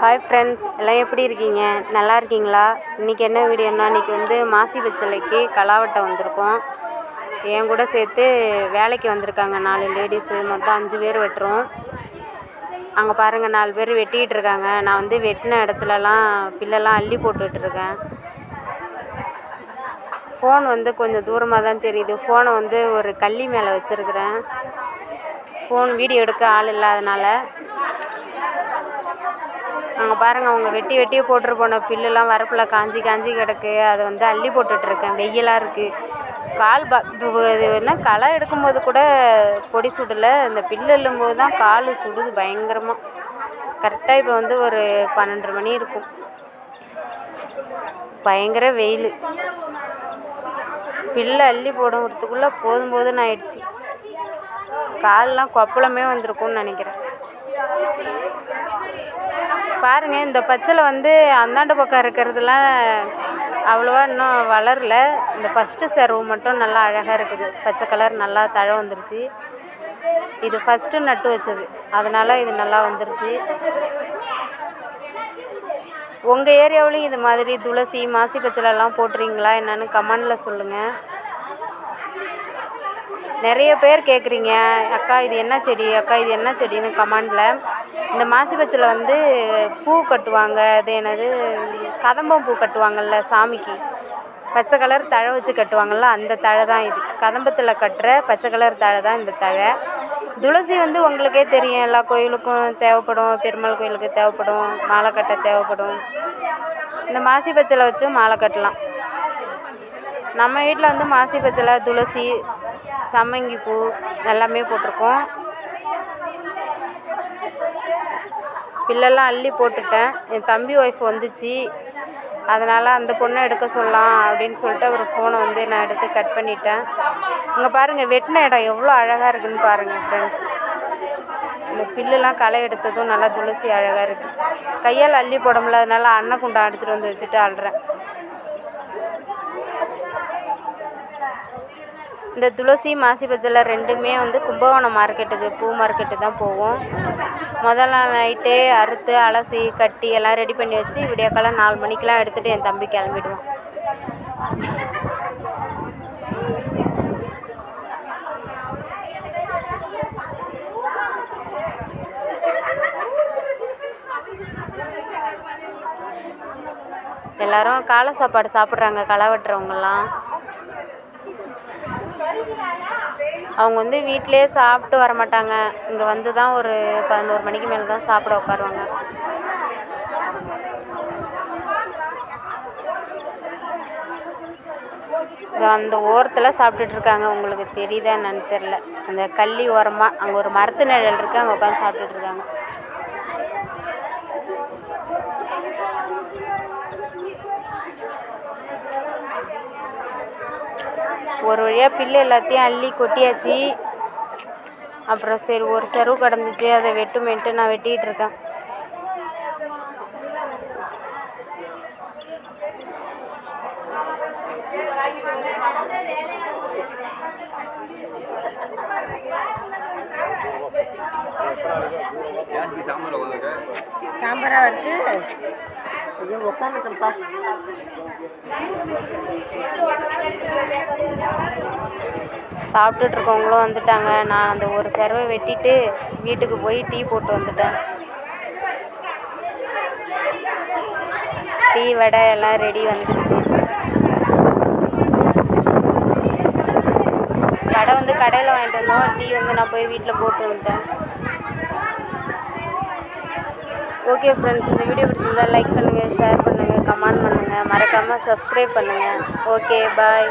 Hi friends எல்லாம் எப்படி இருக்கீங்க? நல்லா இருக்கீங்களா? இன்றைக்கி என்ன வீடியோன்னா இன்றைக்கி வந்து மாசி பச்சலைக்கு கலாவட்டம் வந்திருக்கோம். என் கூட சேர்த்து வேலைக்கு வந்திருக்காங்க நாலு லேடிஸு மொத்தம் அஞ்சு பேர் வெட்டுறோம். அங்கே பாருங்கள் நாலு பேர் வெட்டிகிட்டு இருக்காங்க. நான் வந்து வெட்டின இடத்துலலாம் பில்லெல்லாம் அள்ளி போட்டுட்ருக்கேன் ஃபோன் வந்து கொஞ்சம் தூரமாக தான் தெரியுது ஃபோனை வந்து ஒரு கள்ளி மேலே வச்சுருக்குறேன். ஃபோன் வீடியோ எடுக்க ஆள் இல்லாதனால. அங்கே பாருங்கள் அவங்க வெட்டி வெட்டி போட்டுரு போன பில்லுலாம் வரப்பில் காஞ்சி காஞ்சி கிடக்கு. அதை வந்து அள்ளி போட்டுட்ருக்கேன். வெயிலாக இருக்குது கால் ப இது என்ன களை எடுக்கும்போது கூட பொடி சுடலை. இந்த பில்லு அள்ளும்போது தான் கால் சுடுது பயங்கரமாக கரெக்டாக இப்போ வந்து ஒரு பன்னெண்டு மணி இருக்கும். பயங்கர வெயில். பில்லு அள்ளி போடுறதுக்குள்ளே போதும் போதும்னு ஆயிடுச்சு. கால்லாம் கொப்பளமே வந்திருக்கும்னு நினைக்கிறேன். பாருங்கள் இந்த பச்சலை வந்து அந்தாண்ட பக்கம் இருக்கிறதுலாம் அவ்வளோவா இன்னும் வளரல. இந்த ஃபஸ்ட்டு செருவு மட்டும் நல்லா அழகாக இருக்குது. பச்சை கலர் நல்லா தழை வந்துருச்சு. இது ஃபஸ்ட்டு நட்டு வச்சது. அதனால் இது நல்லா வந்துருச்சு. உங்கள் ஏரியாவிலையும் இது மாதிரி துளசி மாசி பச்சலைலாம் போட்டுறீங்களா? என்னென்னு கமெண்டில் சொல்லுங்கள் நிறைய பேர் கேட்குறீங்க அக்கா இது என்ன செடி? அக்கா இது என்ன செடின்னு கமெண்டில். இந்த மாசி வந்து பூ கட்டுவாங்க. அது என்னது? கதம்பம் பூ கட்டுவாங்கள்ல சாமிக்கு. பச்சை கலர் தழை வச்சு கட்டுவாங்கள்ல அந்த தழை தான் இது. கதம்பத்தில் கட்டுற பச்சை கலர் தழை தான் இந்த தழை. துளசி வந்து உங்களுக்கே தெரியும். எல்லா கோயிலுக்கும் தேவைப்படும். பெருமாள் கோயிலுக்கு தேவைப்படும். மாலை கட்ட தேவைப்படும். இந்த மாசி பச்சலை வச்சும் மாலை கட்டலாம். நம்ம வீட்டில் வந்து மாசி பச்சலை துளசி சம்மங்கி பூ எல்லாமே போட்டிருக்கோம். பில்லெல்லாம் அள்ளி போட்டுட்டேன். என் தம்பி ஒய்ஃப் வந்துச்சு. அதனால் அந்த பொண்ணை எடுக்க சொல்லலாம் அப்படின்னு சொல்லிட்டு அவர் ஃபோனை வந்து நான் எடுத்து கட் பண்ணிட்டேன். இங்கே பாருங்கள் வெட்டின இடம் எவ்வளோ அழகாக இருக்குதுன்னு பாருங்கள் ஃப்ரெண்ட்ஸ் இந்த பில்லுலாம் களை எடுத்ததும் நல்லா துளசி அழகாக இருக்குது கையால் அள்ளி போட முடியாதனால அன்னை குண்டா எடுத்துகிட்டு வந்து வச்சுட்டு அழுறேன். இந்த துளசி மாசி பச்சலை ரெண்டுமே வந்து கும்பகோணம் மார்க்கெட்டுக்கு பூ மார்க்கெட்டு தான் போவோம். முதல் நாள் நைட்டே அறுத்து அலசி கட்டி எல்லாம் ரெடி பண்ணி வச்சு விடியக்காலம் நாலு மணிக்கெலாம் எடுத்துகிட்டு என் தம்பி கிளம்பிடுவான். எல்லோரும் காலை சாப்பாடு சாப்பிட்றாங்க களை வெட்டுறவங்கலாம் அவங்க வந்து வீட்டிலே சாப்பிட்டு வர மாட்டாங்க இங்கே வந்து தான் ஒரு பதினோரு மணிக்கு மேலே தான் சாப்பிட உட்காருவாங்க. அந்த ஓரத்தில் சாப்பிட்டுட்ருக்காங்க உங்களுக்கு தெரியுதா என்னன்னு தெரில அந்த கள்ளி ஓரமாக அங்கே ஒரு மரத்து நிழல் இருக்குது அங்கே உட்காந்து சாப்பிட்டுட்ருக்காங்க ஒரு வழியாக புல்லு எல்லாத்தையும் அள்ளி கொட்டியாச்சு. அப்புறம் சரி ஒரு செருவு கிடந்துச்சு. அதை வெட்டுமேன்ட்டு நான் வெட்டிகிட்டு இருக்கேன். சாம்பரா இருக்கு. உட்காந்துக்கப்பா சாப்பிட்டுட்டு இருக்கவங்களும் வந்துட்டாங்க. நான் அந்த ஒரு செரவை வெட்டிட்டு வீட்டுக்கு போய் டீ போட்டு வந்துட்டேன். டீ வடை எல்லாம் ரெடி வந்துச்சு. கடை வந்து கடையில் வாங்கிட்டு வந்தோம். டீ வந்து நான் போய் வீட்டில் போட்டு வந்துட்டேன். ஓகே ஃப்ரெண்ட்ஸ் இந்த வீடியோ பிடிச்சிருந்தா லைக் பண்ணுங்கள் ஷேர் பண்ணுங்கள் கமெண்ட் பண்ணுங்கள் மறக்காமல் சப்ஸ்கிரைப் பண்ணுங்கள் ஓகே பாய்